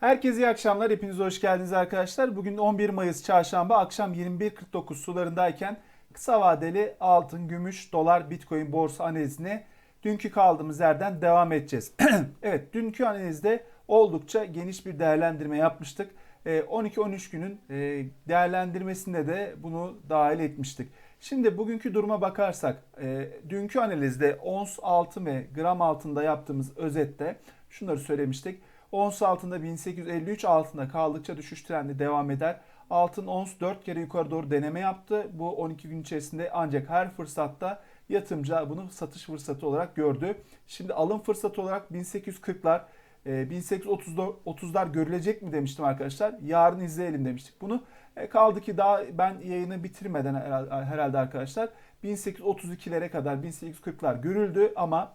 Herkese iyi akşamlar. Hepiniz hoş geldiniz arkadaşlar. Bugün 11 Mayıs çarşamba akşam 21.49 sularındayken kısa vadeli altın, gümüş, dolar, bitcoin borsa analizine dünkü kaldığımız yerden devam edeceğiz. evet dünkü analizde oldukça geniş bir değerlendirme yapmıştık. Ee, 12-13 günün e, değerlendirmesinde de bunu dahil etmiştik. Şimdi bugünkü duruma bakarsak e, dünkü analizde ons altın ve gram altında yaptığımız özette şunları söylemiştik. Ons altında 1853 altında kaldıkça düşüş trendi devam eder. Altın ons 4 kere yukarı doğru deneme yaptı. Bu 12 gün içerisinde ancak her fırsatta yatırımcı bunu satış fırsatı olarak gördü. Şimdi alım fırsatı olarak 1840'lar 1830'lar görülecek mi demiştim arkadaşlar. Yarın izleyelim demiştik bunu. E, kaldı ki daha ben yayını bitirmeden herhalde arkadaşlar 1832'lere kadar 1840'lar görüldü ama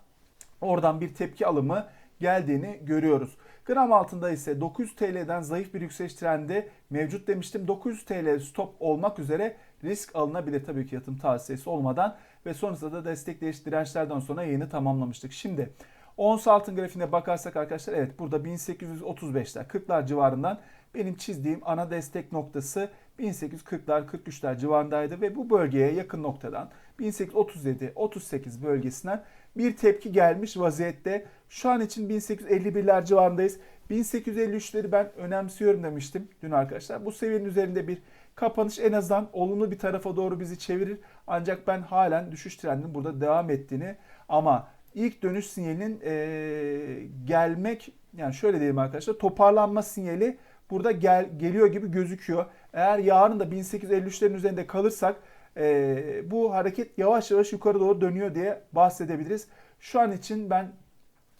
oradan bir tepki alımı geldiğini görüyoruz. Gram altında ise 900 TL'den zayıf bir yükseliş trendi mevcut demiştim. 900 TL stop olmak üzere risk alınabilir tabii ki yatırım tavsiyesi olmadan ve sonrasında da destekleyici dirençlerden sonra yayını tamamlamıştık. Şimdi ons altın grafiğine bakarsak arkadaşlar evet burada 1835'ler 40'lar civarından benim çizdiğim ana destek noktası 1840'lar 43'ler civarındaydı ve bu bölgeye yakın noktadan 1837-38 bölgesinden bir tepki gelmiş vaziyette. Şu an için 1851'ler civarındayız. 1853'leri ben önemsiyorum demiştim dün arkadaşlar. Bu seviyenin üzerinde bir kapanış en azından olumlu bir tarafa doğru bizi çevirir. Ancak ben halen düşüş trendinin burada devam ettiğini ama ilk dönüş sinyalinin ee, gelmek yani şöyle diyelim arkadaşlar toparlanma sinyali burada gel, geliyor gibi gözüküyor. Eğer yarın da 1853'lerin üzerinde kalırsak e, bu hareket yavaş yavaş yukarı doğru dönüyor diye bahsedebiliriz. Şu an için ben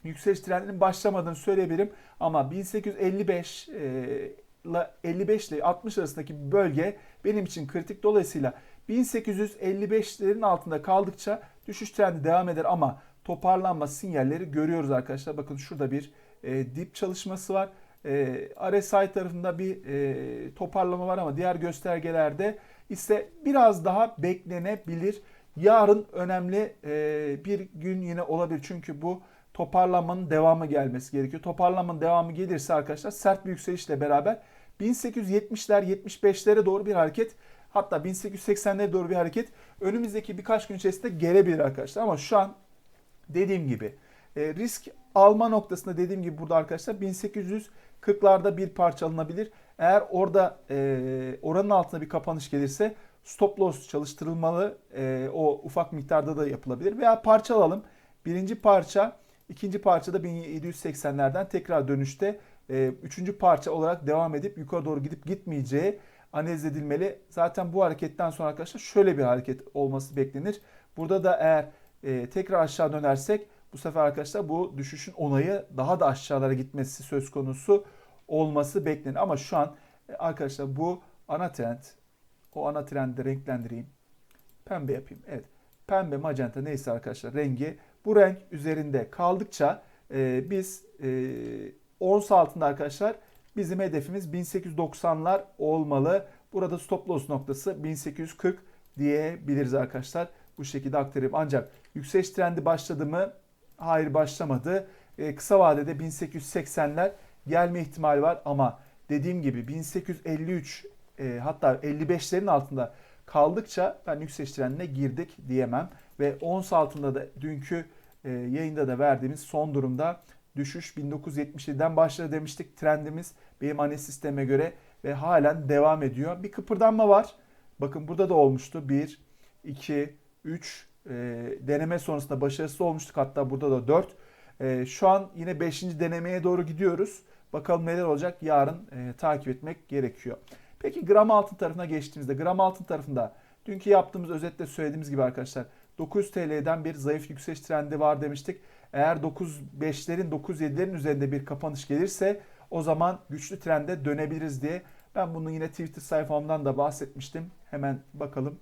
yükseliş trendinin başlamadığını söyleyebilirim ama 1855 e, ile 55 ile 60 arasındaki bölge benim için kritik. Dolayısıyla 1855'lerin altında kaldıkça düşüş trendi devam eder ama toparlanma sinyalleri görüyoruz arkadaşlar. Bakın şurada bir e, dip çalışması var. E, RSI tarafında bir e, toparlama var ama diğer göstergelerde ise biraz daha beklenebilir. Yarın önemli e, bir gün yine olabilir çünkü bu toparlanmanın devamı gelmesi gerekiyor. Toparlanmanın devamı gelirse arkadaşlar sert bir yükselişle beraber 1870'ler 75'lere doğru bir hareket hatta 1880'lere doğru bir hareket önümüzdeki birkaç gün içerisinde gelebilir arkadaşlar. Ama şu an dediğim gibi e, risk alma noktasında dediğim gibi burada arkadaşlar 1840'larda bir parça alınabilir. Eğer orada e, oranın altında bir kapanış gelirse stop loss çalıştırılmalı. E, o ufak miktarda da yapılabilir. Veya parça alalım. Birinci parça, ikinci parça da 1780'lerden tekrar dönüşte e, üçüncü parça olarak devam edip yukarı doğru gidip gitmeyeceği analiz edilmeli. Zaten bu hareketten sonra arkadaşlar şöyle bir hareket olması beklenir. Burada da eğer e, tekrar aşağı dönersek bu sefer arkadaşlar bu düşüşün onayı daha da aşağılara gitmesi söz konusu olması beklenir. Ama şu an e, arkadaşlar bu ana trend. O ana trendi renklendireyim. Pembe yapayım. Evet. Pembe, magenta neyse arkadaşlar rengi. Bu renk üzerinde kaldıkça e, biz e, ons altında arkadaşlar bizim hedefimiz 1890'lar olmalı. Burada stop loss noktası 1840 diyebiliriz arkadaşlar. Bu şekilde aktarayım. Ancak yükseliş trendi başladı mı? Hayır başlamadı. E, kısa vadede 1880'ler gelme ihtimali var ama dediğim gibi 1853 e, hatta 55'lerin altında kaldıkça ben yükseliş trendine girdik diyemem ve ons altında da dünkü e, yayında da verdiğimiz son durumda düşüş 1977'den başladı demiştik trendimiz benim analiz sisteme göre ve halen devam ediyor. Bir kıpırdanma var. Bakın burada da olmuştu. 1, 2, 3 e, deneme sonrasında başarısız olmuştuk. Hatta burada da 4. E, şu an yine 5. denemeye doğru gidiyoruz. Bakalım neler olacak yarın e, takip etmek gerekiyor. Peki gram altın tarafına geçtiğimizde gram altın tarafında dünkü yaptığımız özetle söylediğimiz gibi arkadaşlar 900 TL'den bir zayıf yükseliş trendi var demiştik. Eğer 9.5'lerin 9.7'lerin üzerinde bir kapanış gelirse o zaman güçlü trende dönebiliriz diye ben bunu yine Twitter sayfamdan da bahsetmiştim. Hemen bakalım.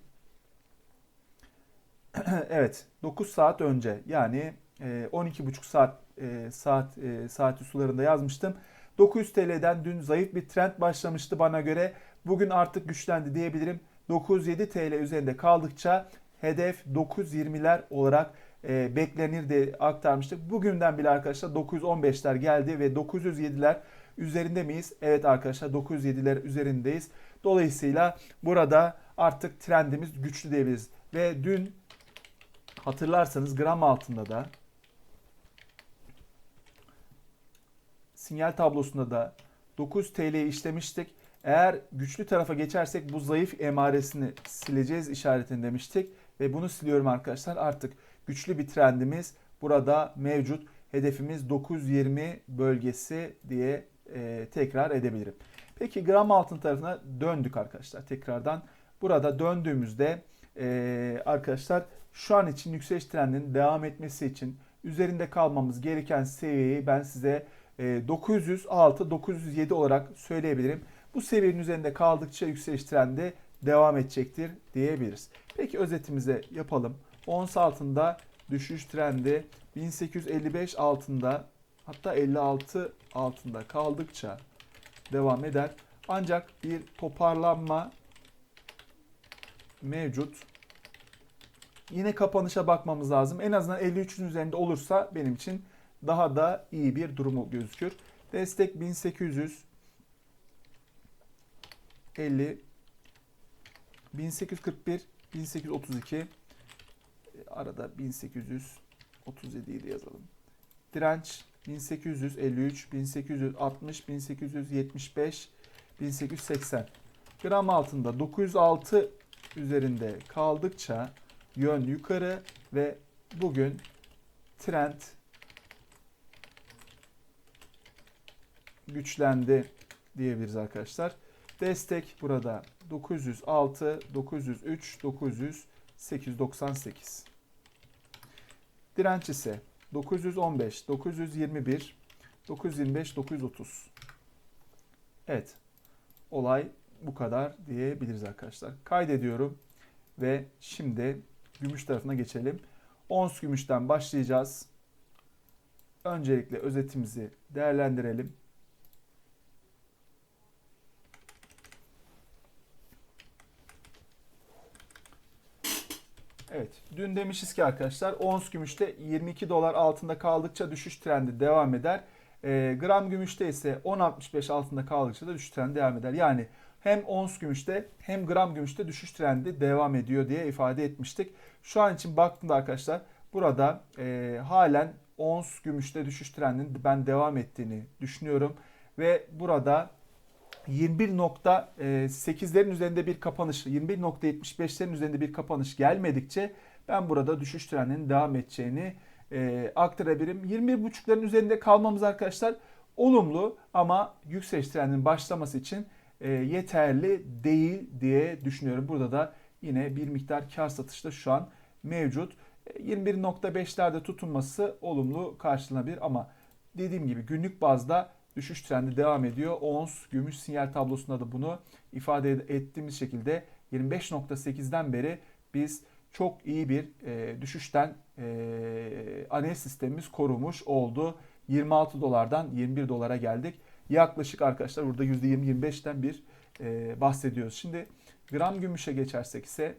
evet 9 saat önce yani 12,5 saat e, saat e, saati sularında yazmıştım. 900 TL'den dün zayıf bir trend başlamıştı bana göre. Bugün artık güçlendi diyebilirim. 907 TL üzerinde kaldıkça hedef 920'ler olarak e, beklenir diye aktarmıştık. Bugünden bile arkadaşlar 915'ler geldi ve 907'ler üzerinde miyiz? Evet arkadaşlar 907'ler üzerindeyiz. Dolayısıyla burada artık trendimiz güçlü diyebiliriz. Ve dün hatırlarsanız gram altında da sinyal tablosunda da 9 TL'yi işlemiştik. Eğer güçlü tarafa geçersek bu zayıf emaresini sileceğiz işaretini demiştik. Ve bunu siliyorum arkadaşlar. Artık güçlü bir trendimiz burada mevcut. Hedefimiz 920 bölgesi diye e, tekrar edebilirim. Peki gram altın tarafına döndük arkadaşlar tekrardan. Burada döndüğümüzde e, arkadaşlar şu an için yükseliş trendinin devam etmesi için üzerinde kalmamız gereken seviyeyi ben size e, 906-907 olarak söyleyebilirim. Bu seviyenin üzerinde kaldıkça yükseliş trendi devam edecektir diyebiliriz. Peki özetimize yapalım. Ons altında düşüş trendi 1855 altında hatta 56 altında kaldıkça devam eder. Ancak bir toparlanma mevcut. Yine kapanışa bakmamız lazım. En azından 53'ün üzerinde olursa benim için daha da iyi bir durumu gözükür. Destek 1800 50 1841 1832 arada 1837'yi de yazalım. Direnç 1853 1860 1875 1880 gram altında 906 üzerinde kaldıkça yön yukarı ve bugün trend güçlendi diyebiliriz arkadaşlar. Destek burada 906, 903, 900, 898. Direnç ise 915, 921, 925, 930. Evet. Olay bu kadar diyebiliriz arkadaşlar. Kaydediyorum ve şimdi gümüş tarafına geçelim. Ons gümüşten başlayacağız. Öncelikle özetimizi değerlendirelim. Evet. Dün demişiz ki arkadaşlar ons gümüşte 22 dolar altında kaldıkça düşüş trendi devam eder. E, gram gümüşte ise 10.65 altında kaldıkça da düşüş trendi devam eder. Yani hem ons gümüşte hem gram gümüşte düşüş trendi devam ediyor diye ifade etmiştik. Şu an için baktığımda arkadaşlar burada e, halen ons gümüşte düşüş trendinin ben devam ettiğini düşünüyorum. Ve burada 21.8'lerin üzerinde bir kapanış, 21.75'lerin üzerinde bir kapanış gelmedikçe ben burada düşüş trendinin devam edeceğini e, aktarabilirim. 21.5'ların üzerinde kalmamız arkadaşlar olumlu ama yükseliş trendinin başlaması için e, yeterli değil diye düşünüyorum. Burada da yine bir miktar kar satışta şu an mevcut. 21.5'lerde e, tutunması olumlu karşılanabilir ama dediğim gibi günlük bazda düşüş trendi devam ediyor. Ons gümüş sinyal tablosunda da bunu ifade ettiğimiz şekilde 25.8'den beri biz çok iyi bir e, düşüşten e, analiz sistemimiz korumuş oldu. 26 dolardan 21 dolara geldik. Yaklaşık arkadaşlar burada %20-25'ten bir e, bahsediyoruz. Şimdi gram gümüşe geçersek ise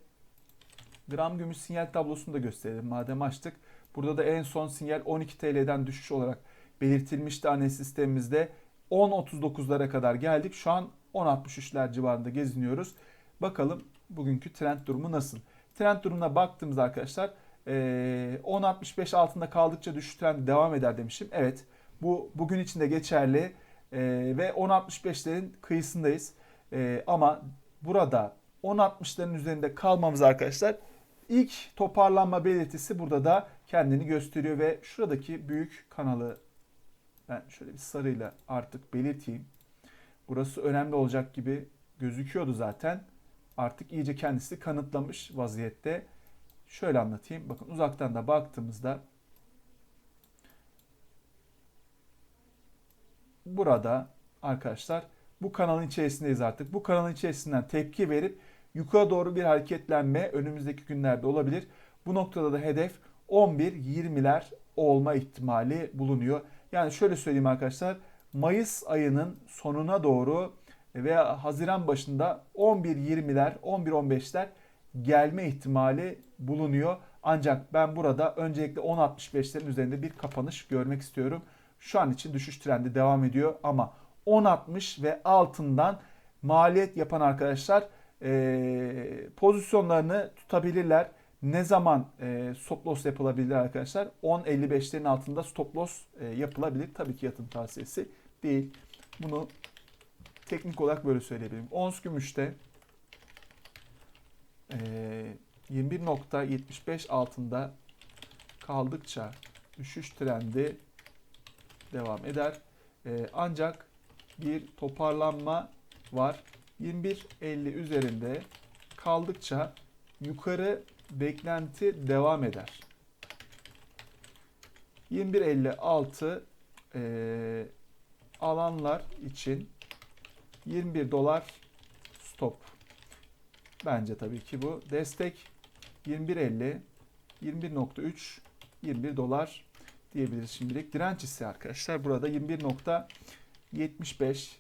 gram gümüş sinyal tablosunu da gösterelim madem açtık. Burada da en son sinyal 12 TL'den düşüş olarak belirtilmişti analiz sistemimizde. 10.39'lara kadar geldik. Şu an 10.63'ler civarında geziniyoruz. Bakalım bugünkü trend durumu nasıl? Trend durumuna baktığımız arkadaşlar 10.65 altında kaldıkça düşüş trendi devam eder demişim. Evet bu bugün içinde geçerli ve 10.65'lerin kıyısındayız. Ama burada 10.60'ların üzerinde kalmamız arkadaşlar ilk toparlanma belirtisi burada da kendini gösteriyor ve şuradaki büyük kanalı ben şöyle bir sarıyla artık belirteyim. Burası önemli olacak gibi gözüküyordu zaten. Artık iyice kendisi kanıtlamış vaziyette. Şöyle anlatayım. Bakın uzaktan da baktığımızda burada arkadaşlar bu kanalın içerisindeyiz artık. Bu kanalın içerisinden tepki verip yukarı doğru bir hareketlenme önümüzdeki günlerde olabilir. Bu noktada da hedef 11-20'ler olma ihtimali bulunuyor. Yani şöyle söyleyeyim arkadaşlar. Mayıs ayının sonuna doğru veya Haziran başında 11-20'ler, 11-15'ler gelme ihtimali bulunuyor. Ancak ben burada öncelikle 10.65'lerin üzerinde bir kapanış görmek istiyorum. Şu an için düşüş trendi devam ediyor ama 10.60 ve altından maliyet yapan arkadaşlar e, pozisyonlarını tutabilirler. Ne zaman e, stop loss yapılabilir arkadaşlar? 10.55'lerin altında stop loss e, yapılabilir. Tabii ki yatırım tavsiyesi değil. Bunu teknik olarak böyle söyleyebilirim. Ons gümüşte e, 21.75 altında kaldıkça düşüş trendi devam eder. E, ancak bir toparlanma var. 21.50 üzerinde kaldıkça yukarı beklenti devam eder. 21.56 e, alanlar için 21 dolar stop. Bence tabii ki bu destek 21.50 21.3 21 dolar diyebiliriz şimdilik. Direnç ise arkadaşlar burada 21.75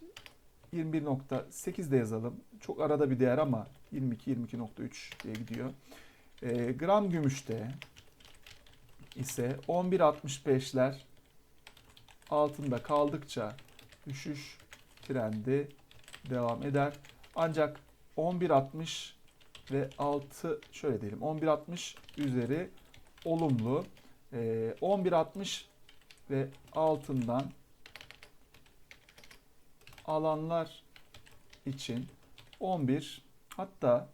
21.8 de yazalım. Çok arada bir değer ama 22 22.3 diye gidiyor. E, gram gümüşte ise 11.65'ler altında kaldıkça düşüş trendi devam eder. Ancak 11.60 ve 6 şöyle diyelim 11.60 üzeri olumlu. E, 11.60 ve altından alanlar için 11 hatta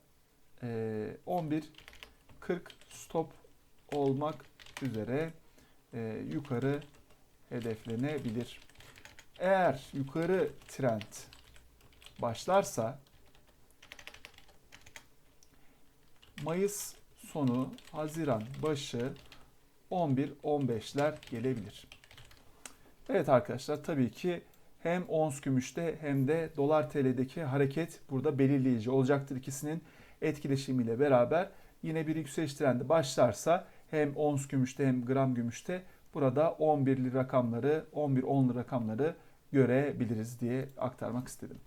e, 11 40 stop olmak üzere e, yukarı hedeflenebilir. Eğer yukarı trend başlarsa Mayıs sonu, Haziran başı 11-15'ler gelebilir. Evet arkadaşlar tabii ki hem ons gümüşte hem de dolar TL'deki hareket burada belirleyici olacaktır. İkisinin etkileşimiyle beraber yine bir yükseliş trendi başlarsa hem ons gümüşte hem gram gümüşte burada 11'li rakamları, 11-10'lu rakamları görebiliriz diye aktarmak istedim.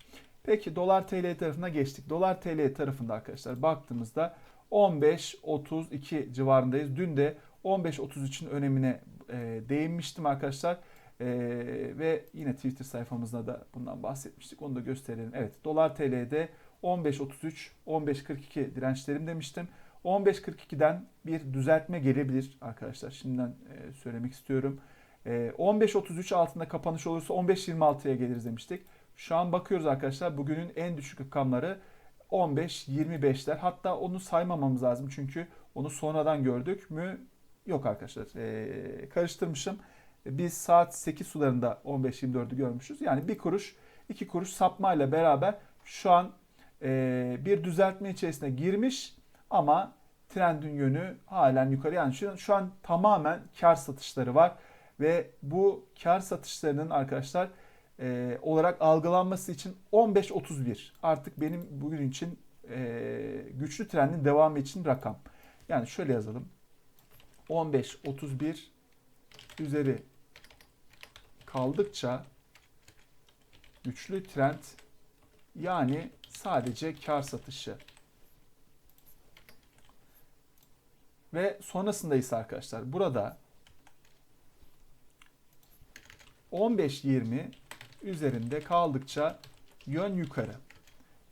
Peki dolar TL tarafına geçtik. Dolar TL tarafında arkadaşlar baktığımızda 15.32 civarındayız. Dün de 15.33'ün önemine e, değinmiştim arkadaşlar. E, ve yine Twitter sayfamızda da bundan bahsetmiştik. Onu da gösterelim. Evet dolar TL'de 15.33, 15.42 dirençlerim demiştim. 15.42'den bir düzeltme gelebilir arkadaşlar. Şimdiden e, söylemek istiyorum. E, 15.33 altında kapanış olursa 15.26'ya geliriz demiştik. Şu an bakıyoruz arkadaşlar bugünün en düşük rakamları 15-25'ler. Hatta onu saymamamız lazım çünkü onu sonradan gördük mü? Yok arkadaşlar. E, karıştırmışım. Biz saat 8 sularında 15-24'ü görmüşüz. Yani bir kuruş, iki kuruş sapmayla beraber şu an e, bir düzeltme içerisine girmiş ama trendin yönü halen yukarı. Yani şu, şu an tamamen kar satışları var ve bu kar satışlarının arkadaşlar e, olarak algılanması için 15.31 artık benim bugün için e, güçlü trendin devamı için rakam. Yani şöyle yazalım. 15.31 üzeri kaldıkça güçlü trend yani sadece kar satışı. Ve sonrasında ise arkadaşlar burada 15-20 üzerinde kaldıkça yön yukarı.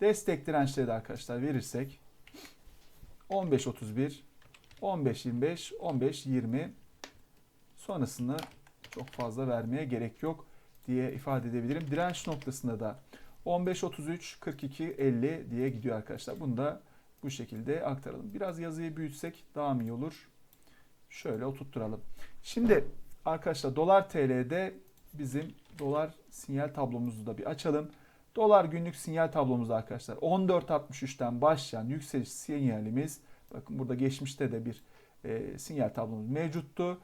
Destek dirençleri de arkadaşlar verirsek 15-31, 15-25, 15-20 sonrasını çok fazla vermeye gerek yok diye ifade edebilirim. Direnç noktasında da 15-33, 42-50 diye gidiyor arkadaşlar. Bunu da bu şekilde aktaralım. Biraz yazıyı büyütsek daha mı iyi olur? Şöyle oturtturalım. Şimdi arkadaşlar dolar TL'de bizim dolar sinyal tablomuzu da bir açalım. Dolar günlük sinyal tablomuz arkadaşlar 14.63'ten başlayan yükseliş sinyalimiz bakın burada geçmişte de bir e, sinyal tablomuz mevcuttu.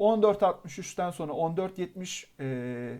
14.63'ten sonra 14.70 e,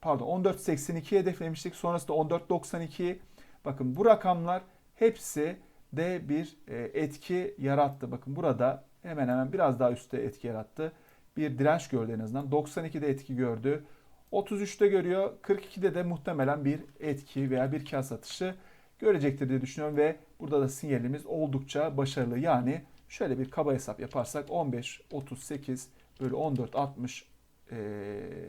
pardon 14.82 hedeflemiştik. Sonrasında 14.92 bakın bu rakamlar hepsi de bir e, etki yarattı. Bakın burada hemen hemen biraz daha üstte etki yarattı. Bir direnç gördü en azından. 92'de etki gördü. 33'te görüyor. 42'de de muhtemelen bir etki veya bir kar satışı görecektir diye düşünüyorum ve burada da sinyalimiz oldukça başarılı. Yani şöyle bir kaba hesap yaparsak 15 38 bölü 14 60 e,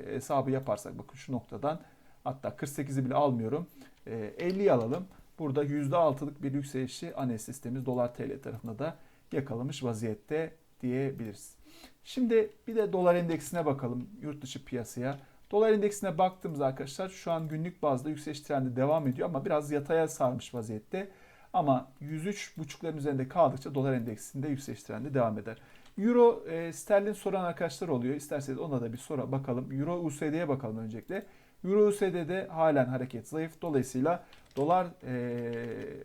hesabı yaparsak bakın şu noktadan Hatta 48'i bile almıyorum. E, 50'yi alalım. Burada %6'lık bir yükselişi analiz sistemimiz dolar TL tarafında da yakalamış vaziyette diyebiliriz. Şimdi bir de dolar endeksine bakalım yurt dışı piyasaya. Dolar endeksine baktığımız arkadaşlar şu an günlük bazda yükseliş trendi devam ediyor ama biraz yataya sarmış vaziyette. Ama 103.5'ların üzerinde kaldıkça dolar endeksinde yükseliş trendi devam eder. Euro e, sterlin soran arkadaşlar oluyor. İsterseniz ona da bir sonra bakalım. Euro USD'ye bakalım öncelikle. Euro USD'de halen hareket zayıf. Dolayısıyla dolar e,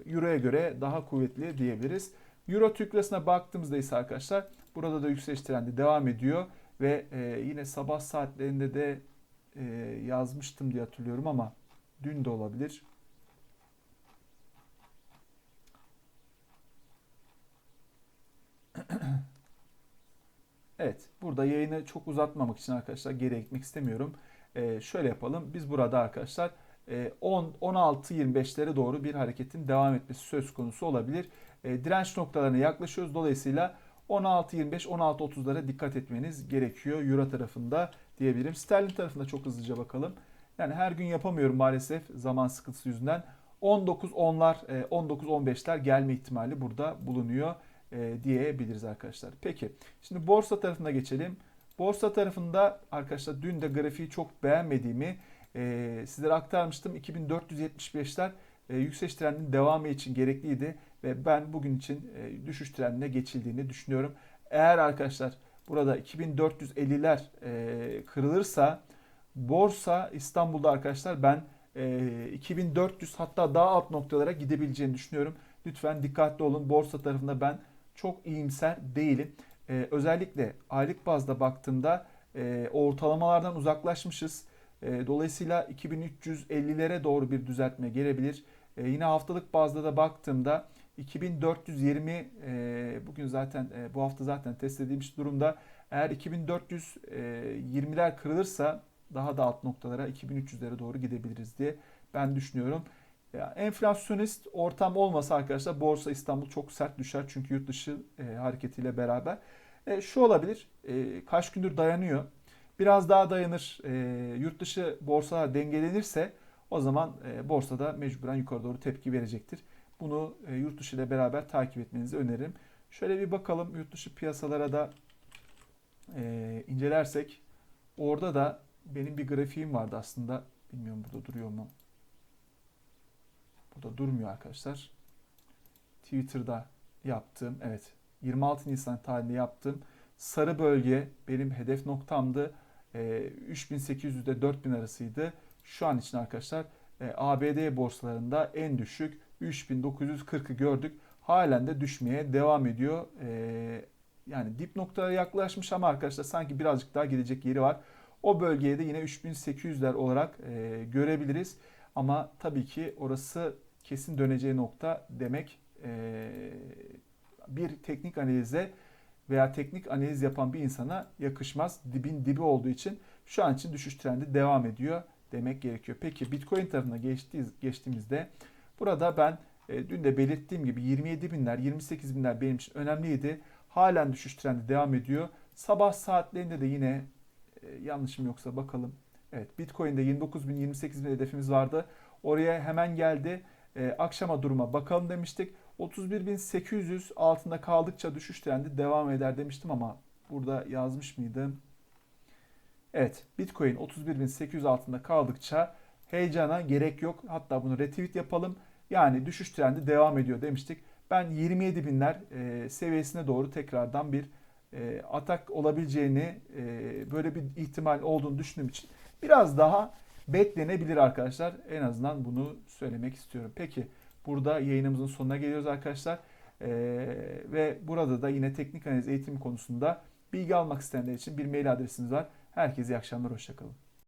Euro'ya göre daha kuvvetli diyebiliriz. Euro Türk Lirası'na baktığımızda ise arkadaşlar burada da yükseliş trendi devam ediyor ve e, yine sabah saatlerinde de e, yazmıştım diye hatırlıyorum ama dün de olabilir. Evet, burada yayını çok uzatmamak için arkadaşlar geri gitmek istemiyorum. Ee, şöyle yapalım. Biz burada arkadaşlar e, 10 16-25'lere doğru bir hareketin devam etmesi söz konusu olabilir. E, direnç noktalarına yaklaşıyoruz. Dolayısıyla 16-25-16-30'lara dikkat etmeniz gerekiyor Euro tarafında diyebilirim. Sterlin tarafında çok hızlıca bakalım. Yani her gün yapamıyorum maalesef zaman sıkıntısı yüzünden. 19-10'lar, 19-15'ler gelme ihtimali burada bulunuyor e, diyebiliriz arkadaşlar. Peki şimdi borsa tarafına geçelim. Borsa tarafında arkadaşlar dün de grafiği çok beğenmediğimi e, sizlere aktarmıştım. 2475'ler e, yükseliş trendinin devamı için gerekliydi ve ben bugün için e, düşüş trendine geçildiğini düşünüyorum. Eğer arkadaşlar burada 2450'ler e, kırılırsa borsa İstanbul'da arkadaşlar ben e, 2400 hatta daha alt noktalara gidebileceğini düşünüyorum. Lütfen dikkatli olun. Borsa tarafında ben çok iyimser değilim. Ee, özellikle aylık bazda baktığımda e, ortalamalardan uzaklaşmışız. E, dolayısıyla 2350'lere doğru bir düzeltme gelebilir. E, yine haftalık bazda da baktığımda 2420 e, bugün zaten e, bu hafta zaten test edilmiş durumda. Eğer 2420'ler kırılırsa daha da alt noktalara 2300'lere doğru gidebiliriz diye ben düşünüyorum. Enflasyonist ortam olmasa arkadaşlar Borsa İstanbul çok sert düşer çünkü yurt dışı e, hareketiyle beraber. E, şu olabilir, e, kaç gündür dayanıyor. Biraz daha dayanır, e, yurt dışı borsalar dengelenirse o zaman e, borsada mecburen yukarı doğru tepki verecektir. Bunu e, yurt dışı ile beraber takip etmenizi öneririm. Şöyle bir bakalım yurt dışı piyasalara da e, incelersek. Orada da benim bir grafiğim vardı aslında. Bilmiyorum burada duruyor mu? Burada durmuyor arkadaşlar. Twitter'da yaptığım, evet 26 Nisan tarihinde yaptığım sarı bölge benim hedef noktamdı. E, 3800 ile 4000 arasıydı. Şu an için arkadaşlar e, ABD borsalarında en düşük 3940'ı gördük. Halen de düşmeye devam ediyor. E, yani dip noktaya yaklaşmış ama arkadaşlar sanki birazcık daha gidecek yeri var. O bölgeye de yine 3800'ler olarak e, görebiliriz. Ama tabii ki orası kesin döneceği nokta demek bir teknik analize veya teknik analiz yapan bir insana yakışmaz. Dibin dibi olduğu için şu an için düşüş trendi devam ediyor demek gerekiyor. Peki Bitcoin tarafına geçtiğimizde burada ben e, dün de belirttiğim gibi 27 binler 28 binler benim için önemliydi. Halen düşüş trendi devam ediyor. Sabah saatlerinde de yine e, yanlışım yoksa bakalım. Evet Bitcoin'de 29 bin 28 bin hedefimiz vardı. Oraya hemen geldi. E, akşama duruma bakalım demiştik. 31.800 altında kaldıkça düşüş trendi devam eder demiştim ama burada yazmış mıydım? Evet Bitcoin 31.800 altında kaldıkça heyecana gerek yok. Hatta bunu retweet yapalım. Yani düşüş trendi devam ediyor demiştik. Ben 27 binler e, seviyesine doğru tekrardan bir e, atak olabileceğini, e, böyle bir ihtimal olduğunu düşündüğüm için biraz daha beklenebilir arkadaşlar. En azından bunu söylemek istiyorum. Peki burada yayınımızın sonuna geliyoruz arkadaşlar. Ee, ve burada da yine teknik analiz eğitim konusunda bilgi almak isteyenler için bir mail adresimiz var. Herkese iyi akşamlar, hoşçakalın.